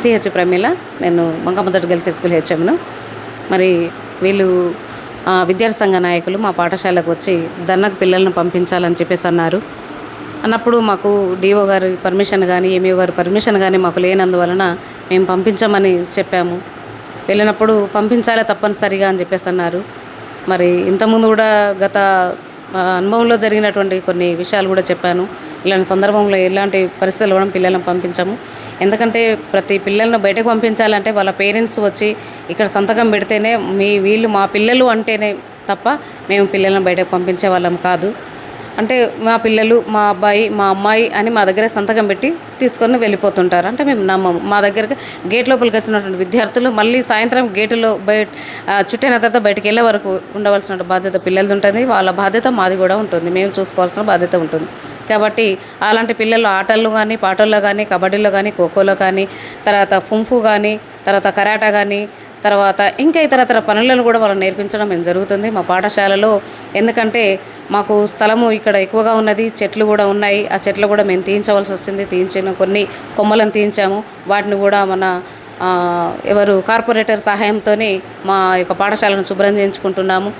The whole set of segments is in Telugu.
సిహెచ్ ప్రమీల నేను మంగమ్మదొడ్డి గర్ల్స్ స్కూల్ హెచ్ఎంను. మరి వీళ్ళు విద్యార్థి సంఘ నాయకులు మా పాఠశాలకు వచ్చి ధర్నకు పిల్లలను పంపించాలని చెప్పేసి అన్నారు. అన్నప్పుడు మాకు డిఓ గారి పర్మిషన్ కానీ ఎంఈఓ గారి పర్మిషన్ కానీ మాకు లేనందువలన మేము పంపించమని చెప్పాము. వెళ్ళినప్పుడు పంపించాలే తప్పనిసరిగా అని చెప్పేసి అన్నారు. మరి ఇంతకుముందు కూడా గత అనుభవంలో జరిగినటువంటి కొన్ని విషయాలు కూడా చెప్పాను. ఇలాంటి సందర్భంలో ఎలాంటి పరిస్థితులు కూడా పిల్లలను పంపించాము. ఎందుకంటే ప్రతి పిల్లలను బయటకు పంపించాలంటే వాళ్ళ పేరెంట్స్ వచ్చి ఇక్కడ సంతకం పెడితేనే మీ వీళ్ళు మా పిల్లలు అంటేనే తప్ప మేము పిల్లలను బయటకు పంపించే వాళ్ళం కాదు. అంటే మా పిల్లలు మా అబ్బాయి మా అమ్మాయి అని మా దగ్గర సంతకం పెట్టి తీసుకొని వెళ్ళిపోతుంటారు. అంటే మేము నమ్మము. మా దగ్గర గేట్ లోపలికి వచ్చినటువంటి విద్యార్థులు మళ్ళీ సాయంత్రం గేటులో బయట చుట్టైన తర్వాత బయటకు వెళ్ళే వరకు ఉండవలసిన బాధ్యత పిల్లలది ఉంటుంది. వాళ్ళ బాధ్యత మాది కూడా ఉంటుంది. మేము చూసుకోవాల్సిన బాధ్యత ఉంటుంది. కాబట్టి అలాంటి పిల్లలు ఆటల్లో కానీ పాటల్లో కానీ కబడ్డీలో కానీ ఖోఖోలో కానీ తర్వాత ఫుంఫు కానీ తర్వాత కరాటా కానీ తర్వాత ఇంకా ఇతరతర పనులను కూడా వాళ్ళని నేర్పించడం మేము జరుగుతుంది? మా పాఠశాలలో ఎందుకంటే మాకు స్థలము ఇక్కడ ఎక్కువగా ఉన్నది చెట్లు కూడా ఉన్నాయి. ఆ చెట్లు కూడా మేము తీయించవలసి వస్తుంది తీయించిన కొన్ని కొమ్మలను తీయించాము. వాటిని కూడా మన ఎవరు కార్పొరేటర్ సహాయంతో మా యొక్క పాఠశాలను శుభ్రం చేయించుకుంటున్నాము.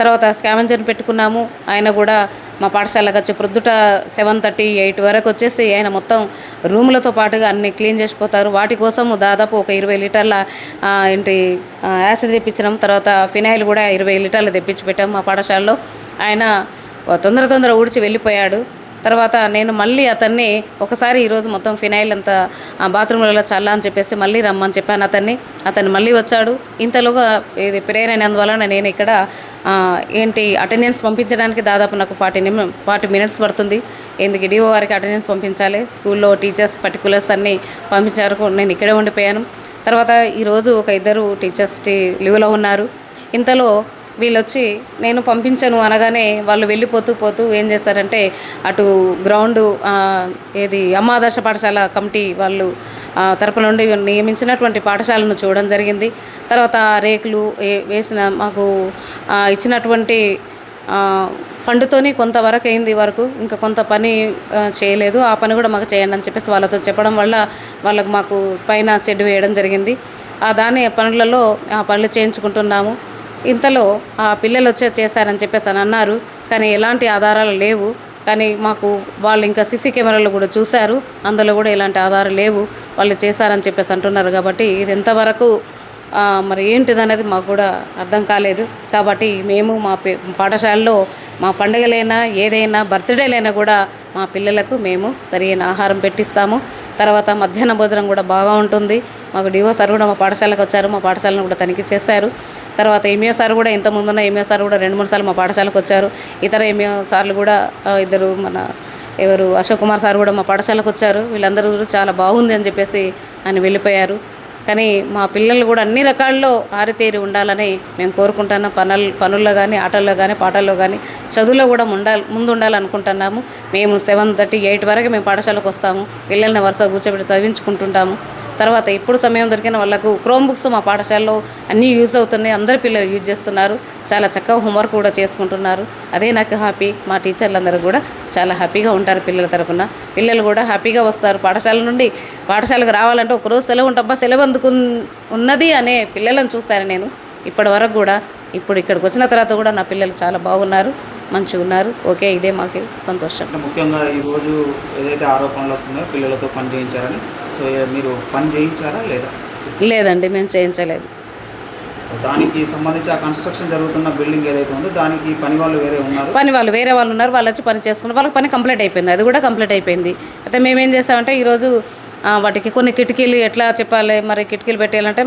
తర్వాత స్కావెంజర్ని పెట్టుకున్నాము. ఆయన కూడా మా పాఠశాలకు వచ్చి ప్రొద్దుట సెవెన్ థర్టీ ఎయిట్ వరకు వచ్చేసి ఆయన మొత్తం రూములతో పాటుగా అన్ని క్లీన్ చేసిపోతారు వాటి కోసం దాదాపు ఒక ఇరవై లీటర్ల ఏంటి యాసిడ్ తెప్పించినాం. తర్వాత ఫినాయిల్ కూడా ఇరవై లీటర్లు తెప్పించి పెట్టాం మా పాఠశాలలో. ఆయన తొందర తొందర ఊడ్చి వెళ్ళిపోయాడు. తర్వాత నేను మళ్ళీ అతన్ని ఒకసారి ఈరోజు మొత్తం ఫినాయిల్ అంతా బాత్రూంలలో బాత్రూమ్లలో చల్లా అని చెప్పేసి మళ్ళీ రమ్మని చెప్పాను అతన్ని. అతను మళ్ళీ వచ్చాడు. ఇంతలోగా ఇది ప్రేయర్ అయినందువలన నేను ఇక్కడ ఏంటి అటెండెన్స్ పంపించడానికి దాదాపు నాకు ఫార్టీ నిమి ఫార్టీ మినిట్స్ పడుతుంది. ఎందుకు డిఓ వారికి అటెండెన్స్ పంపించాలి? స్కూల్లో టీచర్స్ పర్టికులర్స్ అన్నీ పంపించారు. నేను ఇక్కడే ఉండిపోయాను. తర్వాత ఈరోజు ఒక ఇద్దరు టీచర్స్ లీవ్లో ఉన్నారు. ఇంతలో వీళ్ళు వచ్చి నేను పంపించను అనగానే వాళ్ళు వెళ్ళిపోతూ పోతూ ఏం చేస్తారంటే అటు గ్రౌండ్ ఏది అమ్మాదర్శ పాఠశాల కమిటీ వాళ్ళు తరపు నుండి నియమించినటువంటి పాఠశాలను చూడడం జరిగింది. తర్వాత రేకులు ఏ- వేసిన మాకు ఇచ్చినటువంటి ఫండ్తోని కొంతవరకు అయింది వరకు. ఇంకా కొంత పని చేయలేదు. ఆ పని కూడా మాకు చేయండి అని చెప్పేసి వాళ్ళతో చెప్పడం వల్ల వాళ్ళకు మాకు పైన షెడ్ వేయడం జరిగింది. ఆ దాని పనులలో ఆ పనులు చేయించుకుంటున్నాము. ఇంతలో ఆ పిల్లలు వచ్చే చేశారని చెప్పేసి అని అన్నారు. కానీ ఎలాంటి ఆధారాలు లేవు. కానీ మాకు వాళ్ళు ఇంకా సీసీ కెమెరాలు కూడా చూశారు. అందులో కూడా ఎలాంటి ఆధారాలు లేవు. వాళ్ళు చేశారని చెప్పేసి అంటున్నారు కాబట్టి ఇది ఎంతవరకు మరి ఏంటిదనేది మాకు కూడా అర్థం కాలేదు. కాబట్టి మేము మా పే పాఠశాలలో మా పండుగలైనా ఏదైనా బర్త్డేలైనా కూడా మా పిల్లలకు మేము సరైన ఆహారం పెట్టిస్తాము. తర్వాత మధ్యాహ్న భోజనం కూడా బాగా ఉంటుంది. మాకు డివో సార్ కూడా మా పాఠశాలకు వచ్చారు. మా పాఠశాలను కూడా తనిఖీ చేశారు. తర్వాత ఎంఏ సార్ కూడా ఇంత ముందున్న ఎంఏ సార్ కూడా రెండు మూడు సార్లు మా పాఠశాలకు వచ్చారు. ఇతర ఎంఏ సార్లు కూడా ఇద్దరు మన ఎవరు అశోక్ కుమార్ సార్ కూడా మా పాఠశాలకు వచ్చారు. వీళ్ళందరూ చాలా బాగుంది అని చెప్పేసి ఆయన వెళ్ళిపోయారు. కానీ మా పిల్లలు కూడా అన్ని రకాల్లో ఆరితేరి ఉండాలని మేము కోరుకుంటున్నాం పనులు పనుల్లో కానీ ఆటల్లో కానీ పాటల్లో కానీ చదువులో కూడా ఉండాలి ముందు ఉండాలనుకుంటున్నాము మేము సెవెన్ థర్టీ ఎయిట్ వరకు మేము పాఠశాలకు వస్తాము. పిల్లల్ని వరుస కూర్చోబెట్టి చదివించుకుంటుంటాము. తర్వాత ఇప్పుడు సమయం దొరికిన వాళ్ళకు క్రోమ్ బుక్స్ మా పాఠశాలలో అన్నీ యూజ్ అవుతున్నాయి. అందరు పిల్లలు యూజ్ చేస్తున్నారు. చాలా చక్కగా హోంవర్క్ కూడా చేసుకుంటున్నారు. అదే నాకు హ్యాపీ. మా టీచర్లందరూ కూడా చాలా హ్యాపీగా ఉంటారు పిల్లల తరపున. పిల్లలు కూడా హ్యాపీగా వస్తారు. పాఠశాల నుండి పాఠశాలకు రావాలంటే ఒకరోజు సెలవు ఉంటబ్బా సెలవు అందుకు ఉన్నది అనే పిల్లలను చూశాను నేను. ఇప్పటి వరకు కూడా ఇప్పుడు ఇక్కడికి వచ్చిన తర్వాత కూడా నా పిల్లలు చాలా బాగున్నారు మంచిగా ఉన్నారు. ఓకే ఇదే మాకు సంతోషం. ముఖ్యంగా ఈరోజు ఏదైతే ఆరోపణలు వస్తున్నాయో పిల్లలతో పనిచేయించారని సో మీరు పని చేయించారా లేదా? లేదండి మేము చేయించలేదు. సో దానికి సంబంధించి ఆ కన్స్ట్రక్షన్ జరుగుతున్న బిల్డింగ్ ఏదైతే ఉందో దానికి పని వాళ్ళు వేరే ఉన్నారు. పని వాళ్ళు వేరే వాళ్ళు ఉన్నారు వాళ్ళు వచ్చి పని చేసుకున్నారు వాళ్ళకి పని కంప్లీట్ అయిపోయింది. అది కూడా కంప్లీట్ అయిపోయింది. అయితే మేము ఏం చేసామంటే ఈరోజు వాటికి కొన్ని కిటికీలు ఎట్లా చెప్పాలి? మరి కిటికీలు పెట్టాలంటే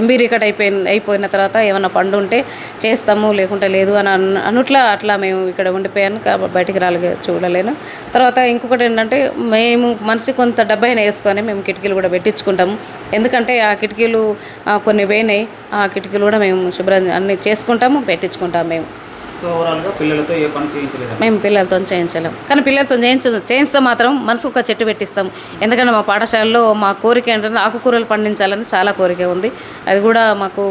ఎంబీ రికార్డ్ అయిపోయింది అయిపోయిన తర్వాత ఏమైనా ఫండ్ ఉంటే చేస్తాము లేకుంటే లేదు అని అన్న అనుట్లా అట్లా మేము ఇక్కడ ఉండిపోయాను బయటికి రాలే చూడలేను. తర్వాత ఇంకొకటి ఏంటంటే మేము మనిషి కొంత డబ్బైనా వేసుకొని మేము కిటికీలు కూడా పెట్టించుకుంటాము. ఎందుకంటే ఆ కిటికీలు కొన్ని వేనాయి ఆ కిటికీలు కూడా మేము శుభ్రం అన్ని చేసుకుంటాము పెట్టించుకుంటాము మేము. సో ఓవరాల్గా పిల్లలతో ఏ పని చేయించలేదు మేము పిల్లలతో చేయించలేం. కానీ పిల్లలతో చేయించ చేయిస్తే మాత్రం మనసు ఒక చెట్టు పెట్టిస్తాం. ఎందుకంటే మా పాఠశాలలో మా కోరిక ఏంటంటే ఆకుకూరలు పండించాలని చాలా కోరిక ఉంది. అది కూడా మాకు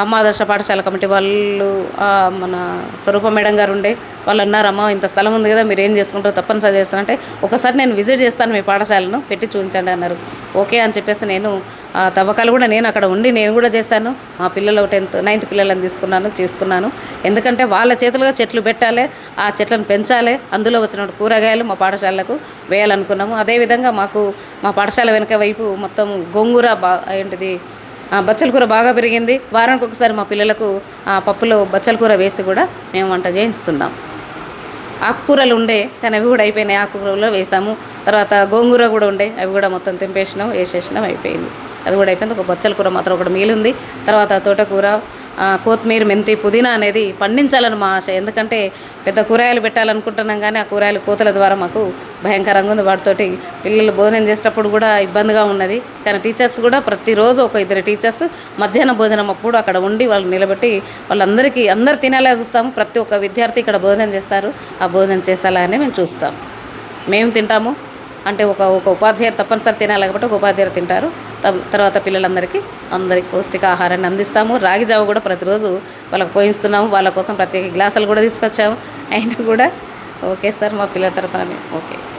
ఆదర్శ పాఠశాల కమిటీ వాళ్ళు మన స్వరూప మేడం గారు ఉండే వాళ్ళు అన్నారు అమ్మ ఇంత స్థలం ఉంది కదా మీరు ఏం చేసుకుంటారో తప్పనిసరి చేస్తానంటే ఒకసారి నేను విజిట్ చేస్తాను మీ పాఠశాలను పెట్టి చూపించండి అన్నారు. ఓకే అని చెప్పేసి నేను ఆ తవ్వకాలు కూడా నేను అక్కడ ఉండి నేను కూడా చేశాను. మా పిల్లలు టెన్త్ నైన్త్ పిల్లలను తీసుకున్నాను చేసుకున్నాను. ఎందుకంటే వాళ్ళ చేతులుగా చెట్లు పెట్టాలి ఆ చెట్లను పెంచాలి. అందులో వచ్చిన కూరగాయలు మా పాఠశాలకు వేయాలనుకున్నాము. అదేవిధంగా మాకు మా పాఠశాల వెనుక వైపు మొత్తం గోంగూర బా ఏంటిది బచ్చల కూర బాగా పెరిగింది. వారానికి ఒకసారి మా పిల్లలకు పప్పులో బచ్చల కూర వేసి కూడా మేము వంట చేయిస్తున్నాం. ఆకుకూరలు ఉండే కానీ అవి కూడా అయిపోయినాయి. ఆకుకూరలో వేసాము. తర్వాత గోంగూర కూడా ఉండే. అవి కూడా మొత్తం తెంపేసినాం వేసేసినాం అయిపోయింది. అది కూడా అయిపోయింది. ఒక బచ్చల కూర మాత్రం ఒకటి మిగిలింది. తర్వాత తోటకూర కొత్తిమీర మెంతి పుదీనా అనేది పండించాలని మా ఆశ. ఎందుకంటే పెద్ద కూరగాయలు పెట్టాలనుకుంటున్నాం కానీ ఆ కూరగాయలు కోతల ద్వారా మాకు భయంకరంగా ఉంది. వాటితోటి పిల్లలు భోజనం చేసేటప్పుడు కూడా ఇబ్బందిగా ఉన్నది. కానీ టీచర్స్ కూడా ప్రతిరోజు ఒక ఇద్దరు టీచర్స్ మధ్యాహ్న భోజనం అప్పుడు అక్కడ ఉండి వాళ్ళు నిలబెట్టి వాళ్ళందరికీ అందరు తినేలా చూస్తాము. ప్రతి ఒక్క విద్యార్థి ఇక్కడ భోజనం చేస్తారు. ఆ భోజనం చేసేలానే మేము చూస్తాం. మేము తింటాము. అంటే ఒక ఒక ఉపాధ్యాయులు తప్పనిసరి తినాలి కాబట్టి ఒక ఉపాధ్యాయులు తింటారు. తర్వాత పిల్లలందరికీ అందరికీ పౌష్టికాహారాన్ని అందిస్తాము. రాగి జావ కూడా ప్రతిరోజు వాళ్ళకి పోయిస్తున్నాము. వాళ్ళ కోసం ప్రత్యేక గ్లాసులు కూడా తీసుకొచ్చాము. అయినా కూడా ఓకే సార్ మా పిల్లల తరఫున ఓకే.